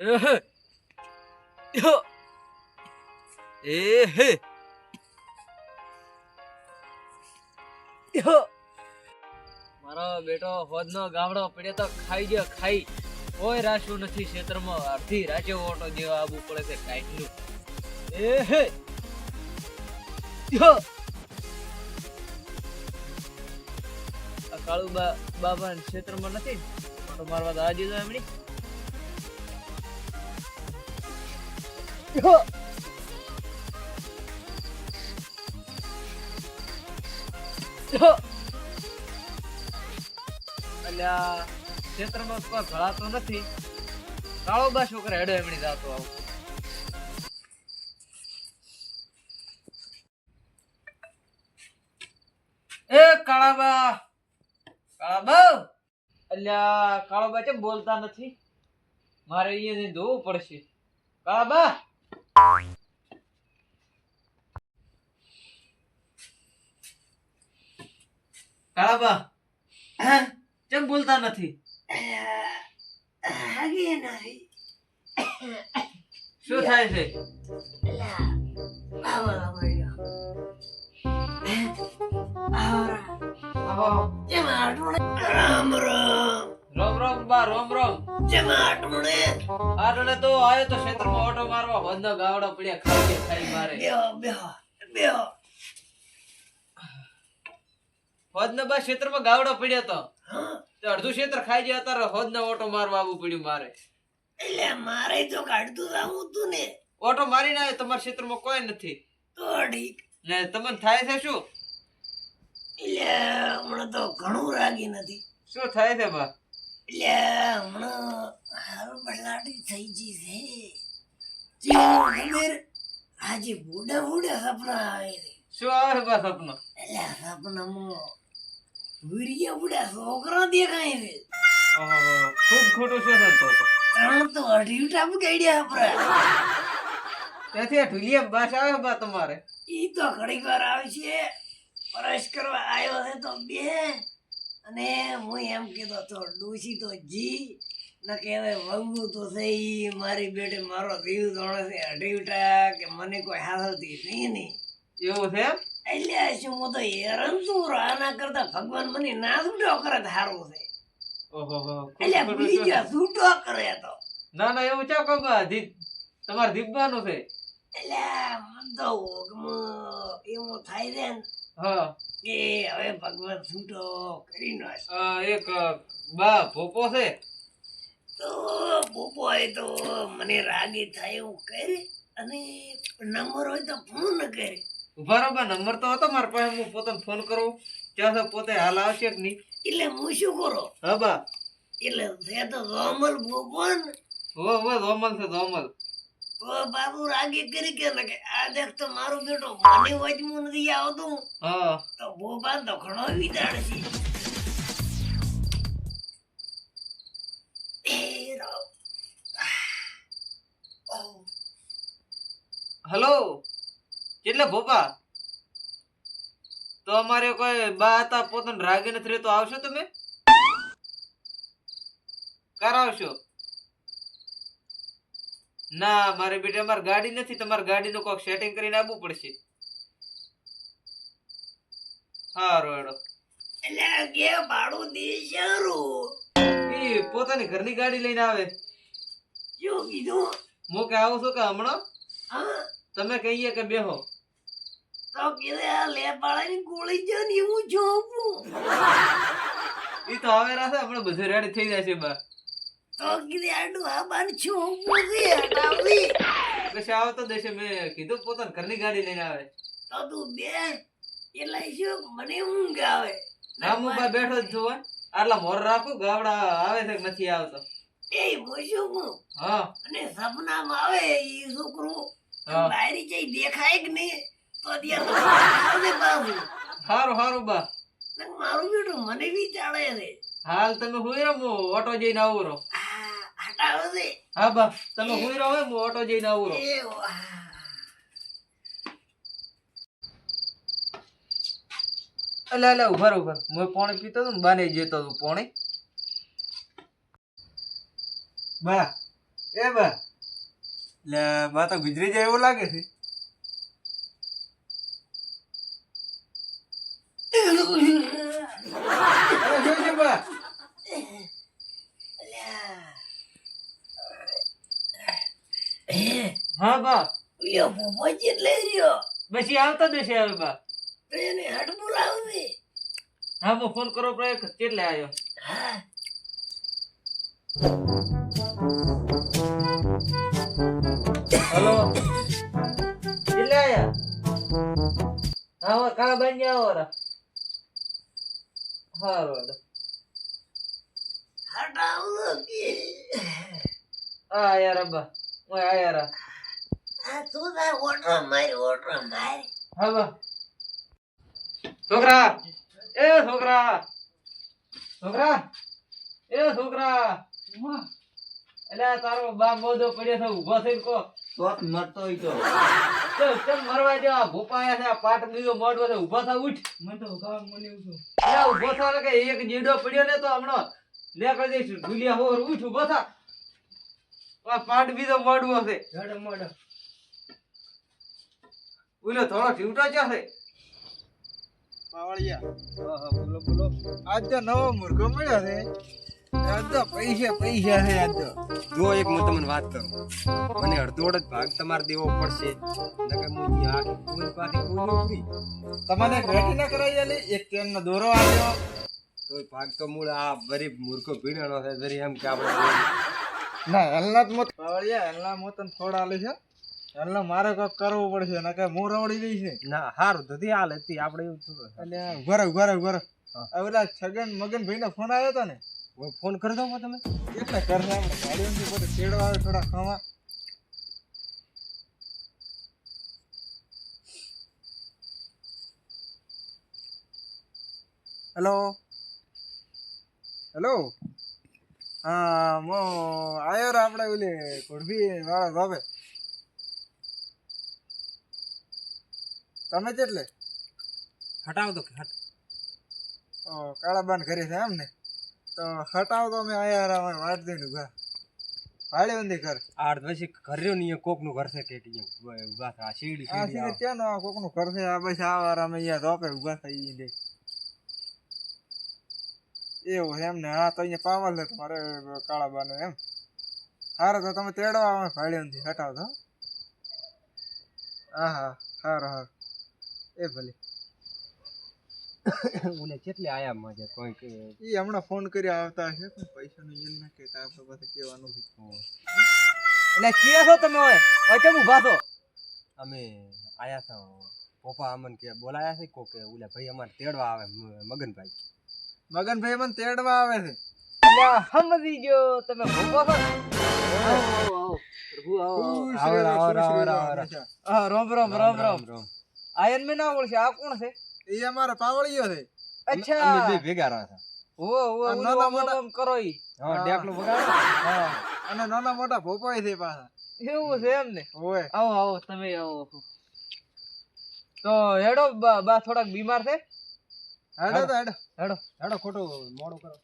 યો. મારો બેટો હોદનો ગામડો પડે તો ખાઈ ગયો, ખાઈ. કોઈ રાશું નથી ક્ષેત્રમાં. અડધી રાજ્ય ઓટો જેવા આવવું પડે છે કાંઈકનું. એ હે કાળુ બાબા ક્ષેત્રમાં નથી? મારવા તો આજે એમની અલ્યા, ક્ષેત્રમાં ભળાતો નથી. કાળો બા છોકરા હેડો એમની જાતો આવું. એ કાળાબા કાળાબા! અલ્યા, કાળાબા કેમ બોલતા નથી? મારે અહીંયા ધોવું પડશે. કાળાબા! કાળાબા કેમ બોલતા નથી? શું થાય છે? રામ રામ. રોમ રોમ બા રોમ રોમ. જેમાં આટમણે આટલે તો આયો તો ક્ષેત્રમાં ઓટો મારવા બંધો ગાવડો પડ્યા ખાઈ ખાઈ મારે. બેહો બેહો બેહો. હોદનો બા ક્ષેત્રમાં ગાવડો પડ્યો તો. તો અડધું ક્ષેત્ર ખાઈ ગયા તારે હોદનો ઓટો મારવા આવવું પડ્યું મારે. એટલે મારે તો કાઢતું જાવું તું ને. ઓટો મારીને આવ્યો તમારા ક્ષેત્રમાં કોઈ નથી. તો ઠીક ને તમને થાય છે શું? એટલે હમણાં તો ઘણું રાગી નથી. શું થાય છે બા? એટલે હમણાં હારું બદલાટી થઈ ગઈ છે. ખબર આજે બુડા બુડા સપના આવે છે. શું આવે છે સપનું? એટલે સપનામાં વીરિયા બુડા છોકરા દેખાય છે. ખૂબ ખોટું શું છે તો તો. ત્રણ તો અઢી ટાપ ગાડ્યા આપણા ત્યાંથી આ ઢુલિયા બાસ આવે બા તમારે? ઈ તો ઘડીક વાર આવે છે. પરસ કરવા આવ્યો છે તો બે. અને હું એમ કીધો તો ડોસી તો જી ને કહેવાય વંગું તો થઈ મારી બેટે મારો જીવ ધોણે છે અઢીવટા કે મને કોઈ હાલતી નહીં નહીં એવું છે એટલે શું હું તો હેરાન છું આના કરતા ભગવાન મને ના છૂટો કરે તો સારું છે. એટલે ખોટું ભૂલી શું છે? જા છૂટો કરે તો. ના ના એવું ચા કહું દીપ તમારે દીપવાનું છે. એટલે મને તો એવું થાય છે ને કે હવે ભગવાન છૂટો કરી નાખ. એક બા ભોપો છે? તો પોપો હોય તો મને રાગી થાય એવું કરે અને નંબર હોય તો ફોન કરે. ઊભા બા નંબર તો હતો મારા પાસે હું પોતાને ફોન કરું. ત્યાં તો પોતે હાલ આવશે કે નહીં? એટલે હું શું કરો? હા બા. એટલે છે તો રોમલ પોપો ને. હો હો ધોમલ છે ધોમલ તો બાબુ રાગી કરી કે લગે આ દેખ તો મારો બેટો મને વચમું નથી આવતું હા. તો બોબા તો ઘણો વિદાડ છે. હલો. કેટલે ભોપા? તો અમારે કોઈ બા હતા પોતાને રાગે નથી રહેતો આવશો તમે? કરાવશો ના મારે બેટા અમારે ગાડી નથી તમારે ગાડીનું કોઈક સેટિંગ કરીને આવવું પડશે. હારો હેડો. એટલે કે ભાડું દે શરૂ એ પોતાની ઘરની ગાડી લઈને આવે. શું કીધું? હું કે આવું છું કે હમણાં? હા. તમે કહીએ કે બેહો. તો કીધે આ લેપાળાની ગોળી જો ને એવું જોવું. એ તો આવે રાસે હમણાં બધું રેડી થઈ જાય છે બા. આવતો દેશે મેં કીધું પોતાની ઘરની ગાડી લઈને આવે. તો તું બે એટલે શું મને ઊંઘ આવે? રામુભાઈ બેઠો જ છું આટલા મોર રાખું ગાવડા આવે છે કે નથી આવતો. એ હું? હા. અને સપનામાં આવે ઈ છોકરું? બારી જઈ દેખાય કે નહીં? તો અત્યારે તો આવજે પાછું હારું હારું બા. મારું બેટું મને બી ચાલે છે. હાલ તમે હુઈ રહો ઓટો જઈને આવું રહો. હટાવે છે હા બા. તમે હું રહો હું ઓટો જઈને આવું. અલા અલા ઊભા ઊભા હું પાણી પીતો હતો ને બાને જતો હતો પાણી. બા. એ બા. લે બા તો ગુજરી જાય એવું લાગે છે અરે શું છે બા હા બા યો પોપો ચેટલે રહ્યો પછી આવતો દેશે હવે બા તો એને હટ બોલાવજે હા હું ફોન કરો પ્રયોગ કેટલે આવ્યો હા હલો કેટલે આયા હા હવે કા બની આવો રા હારું હેડો. હટાવો કે આ આયા રા બા ઓય આયા રા આ તું તાર ઓટો મારી ઓટો મારી. હા છોકરા એ છોકરા છોકરા એ છોકરા. એટલે તારો બાપ મોદો પડ્યો છે ઊભો થઈને કો. તોત મરતો હોય તો. ચલ ચલ મરવા દે આ ભોપાયા છે આ પાટ બીજો મોડવો છે ઊભો થા ઉઠ. મને તો ગામ મને ઉઠો એટલે ઊભો થા કે એક જીડો પડ્યો ને તો હમણો નીકળી જઈશ. ભૂલિયા હોર ઉઠ ઊભો થા. આ પાટ બીજો મોડવો છે જડે મોડે ઓલો થોડો ઢીવટો છે પાવળિયા હા હા બોલો બોલો. આજ તો નવો મુર્ગો મળ્યો છે. આજ તો પૈસા પૈસા છે આજ તો. જો એક હું તમને વાત કરું. મને અડધોડ જ ભાગ તમારે દેવો પડશે. નકર હું કોઈ કોઈ તમને એક વેટી ના કરાવી આલી? એક ટ્રેનનો દોરો આવ્યો તો ભાગ તો મૂળ આ ગરીબ મૂર્ખો ભીડેલો છે. જરી એમ કે આપણે ના એલના જ મોત પાવળિયા એલના મોત થોડા આલે છે. એલના મારે કોક કરવું પડશે નકર હું રવડી દઈ છે ના હારું તો હાલ હતી આપણે એવું એટલે ઘરે ઘરે ઘરે ઓલા છગન મગન ભાઈ નો ફોન આવ્યો હતો ને ફોન કરી દો તમે એટલે કરશે ગાડીઓથી બધે ચેડવા આવે થોડા ખાવા. હેલો હેલો હા મો આયો રે આપણે ઓલી કુડભી વાળા બાબે તમે કેટલે? હટાવ તો હટ. ઓ કાળા બાન કરી છે એમ ને તો હટાવ તો અમે આયા રાવણ વાટ દઈને ઊભા ભાડે બંધી કર આ પછી ઘર્યો નહીં કોકનું ઘર છે કે ઊભા થા શીડી શીડી ત્યાં નો કોકનું ઘર છે? આ પછી આ વાર અમે અહીંયા ધોપે ઊભા થઈ દે એવું છે એમ ને હા તો અહીંયા પાવલ છે તમારે કાળા બાનો એમ. હારો તો તમે તેડવા અમે ભાડે હટાવ તો. હા હા. સારું હારું. એ ભલે. ઉને કેટલે આયા મજે કોઈ કે એ હમણાં ફોન કરી આવતા છે પણ પૈસાનું ઈલ ના કેતા આપણે પાસે કહેવાનું છે. એટલે ચિયા છો તમે ઓય ઓય કેમ ઊભા છો? અમે આયા છો. પપ્પા અમન કે બોલાયા છે કોકે ઓલે ભાઈ અમારે તેડવા આવે મગનભાઈ. મગનભાઈ મને તેડવા આવે છે. સમજી ગયો તમે ભોગો છો આવો, આવો, આવો. પ્રભુ આવો, આવો. આવો, આવો, રામ રામ રામ. રામ રામ. આયન મેં ના ઓળખે. આ કોણ છે? એ અમારો પાવળિયો છે. અચ્છા. અમે બે ભેગા રહ્યા હતા ઓ ઓ નાના મોટા- કરો ઈ. હા ડેકલો વગાડો. હા. અને નાના મોટા ભોપાઈ છે પાછા. એવું છે એમ ને? ઓય. આવો આવો તમે આવો તો હેડો બા બા થોડાક બીમાર છે? હેડો તો હેડો. હેડો. હેડો ખોટું મોડું કરો.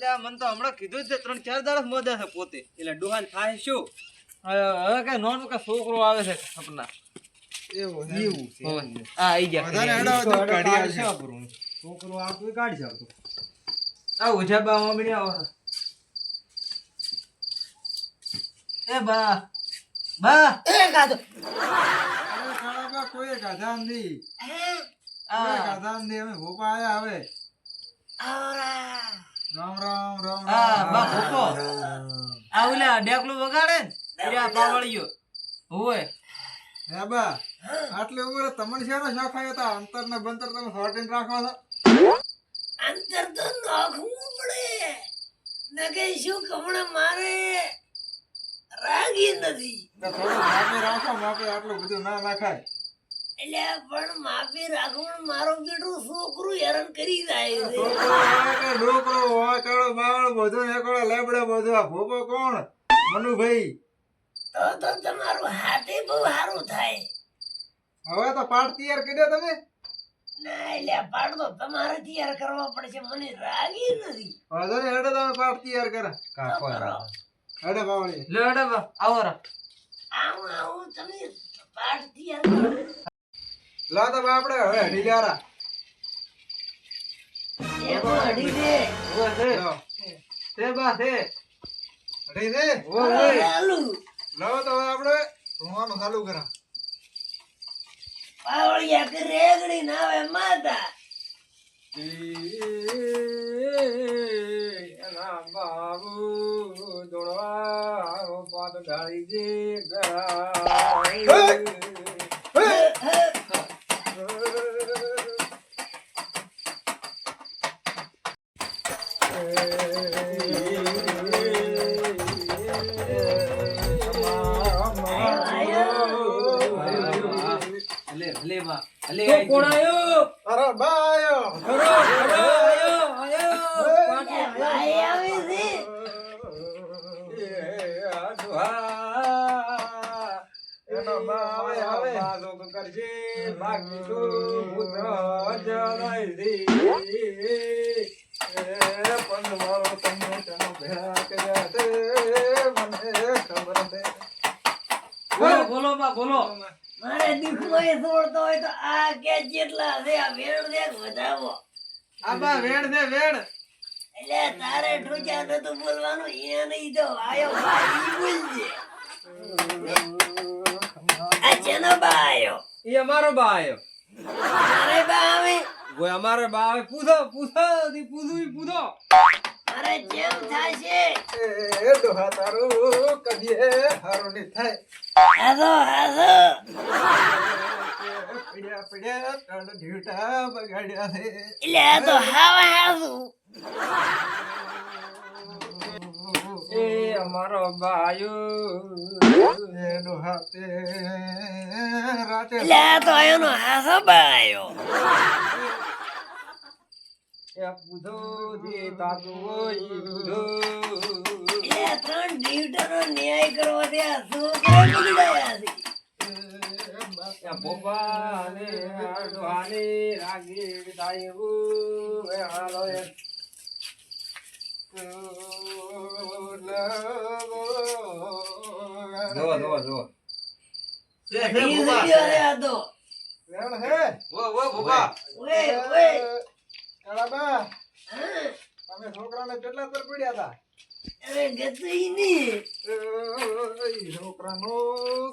અલ્યા મને તો હમણાં કીધું જ છે ત્રણ ચાર દાડા મોદા છે પોતે. એટલે ડોહાન થાય શું? હવે કઈ નોન કે છોકરો આવે છે સપના. એવું એવું છે. હવે. આઈ ગયા. વધારે હેડો તો તો કાઢી આવશે આપણું. છોકરો આપણું કાઢી આવતો આ ઓછા બા મમ્મી આવો. એ બા બા. એ કાતો અરે કાળાબા કોઈ આ અમે ભોપા આયા હવે. આવરા. રામ રામ રામ બા ભૂકો આ ઓલા ડેકલું વગાડે ને આ પાવળિયો. હોય હે બા આટલી ઉંમરે તમને શેનો શોખ આવ્યો? તો અંતર ને બંતર તમે સોટીને રાખો છો. અંતર તો નાખવું પડે. નકે શું કમણે મારે? રાગી નથી. તો થોડું રાખો માપે આટલું બધું ના નાખાય. એટલે પણ માફી રાખવું મારો બેટું છોકરું હેરાન કરી જાય છે. છોકરો વાકડો બાવળ બધું એકડો લેબડો બધો આ ભોપો કોણ? મનુભાઈ. તો તો તમારું હાથે બહુ સારું થાય. હવે તો પાઠ તૈયાર કર્યો તમે? ના એટલે પાઠ તો તમારે તૈયાર કરવા પડશે મને રાગી નથી. વાંધો ને હેડો તમે પાઠ તૈયાર કરે. કાકો. હેડો બાવળી લે હેડો બા, આવો. રા આવું આવું તમે પાઠ તૈયાર કરો. લો તો આપણે હવે હડી દે બા છે. હડી દે લો તો આપણે ધોવાનું ચાલુ કરા. પાવળિયા કે રેગડી નાવે માતા. એના બાબુ દોડવા પાત ઢાળી દે કરજે, બાકી તું પુત્ર જણાય દે. તમને તેનો ભેળા કર્યા છે મને ખબર છે. બોલો બોલો બા બોલો. મારે દુઃખમાં એ છોડતો હોય તો આ કે જેટલા છે આ વેણ દે વધાવો. આ બા વેણ છે વેણ. એટલે તારે ઠોચા નતું બોલવાનું એ નહીં તો આયો ભાઈ બોલજે. આ જેનો બા આયો? અમારો બા આયો. મારે બા આવે? કોઈ અમારે બા પૂછો પૂછો દી પૂછું પૂછો. મારે જેમ છે? એ ડોહા તારું કદીએ હારું ની થાય. હાસો હાસો પડ્યા પડ્યા ત્રણ ઢીટા બગાડ્યા છે. એટલે આ તો હાવા હાસુ. એ અમારો બાયો એનો હાથે રાતે લે તો આયો નો હાસો બા આયો એ પૂછો જે તાતું હોય ઈ પૂછો એટલે આ ત્રણ ડીવટરો ન્યાય કરવા ત્યાં છોકરા બગડાયા છે? એ ભોપાને આ ડોહાને રાગી વિદાયું એ હાલો એ. જો જો જો છે છે ઈ ભૂપા. વિડિયો રે આ તો. વેણ હે? ઓ ઓ ભૂપા. ઓએ ઓએ છોકરાને કેટલા પર પડ્યા હતા અરે ગતું ની. છોકરાનો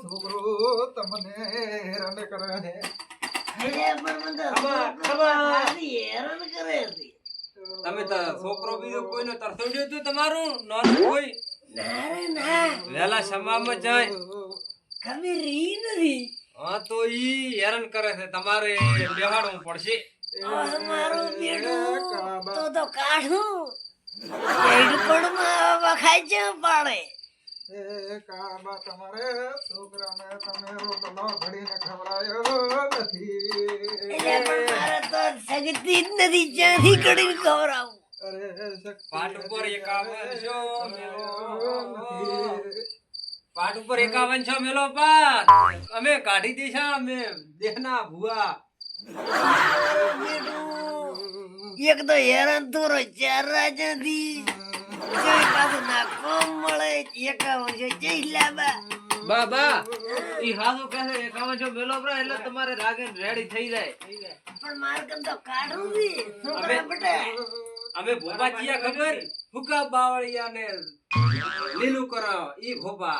છોકરો તમને હેરાન કરે છે. અરે પણ મને તો છોકરો હેરાન કરે છે. તમે તો છોકરો બીજો કોઈનો તરસોડ્યો તો તમારું? નાનું કોઈ? ના રે ના. વેલા સમામાં જાય. રી. નથી હા તો ઈ હેરાન કરે છે. તમારે બેહાડવું પડશે. મારું ઉપર એકાવન છો મેલો. પાટ અમે કાઢી દેશા અમે દેહના ભુવા એક તો હેરાન થોડો ચાર રાજા દી. પાછું ના કોમ મળે એકાવન છે જઈ લાબા. બા બા ઈ હાસુ કહે એકાવન છો મેલો પ્રા એટલે તમારે રાગે રેડી થઈ જાય. પણ મારે કેમ તો કાઢું છે છોકરા બટા. અમે ભોપા ચિયા ખબર? ફુકા બાવળિયા ને લીલું કરો ઈ ભોપા.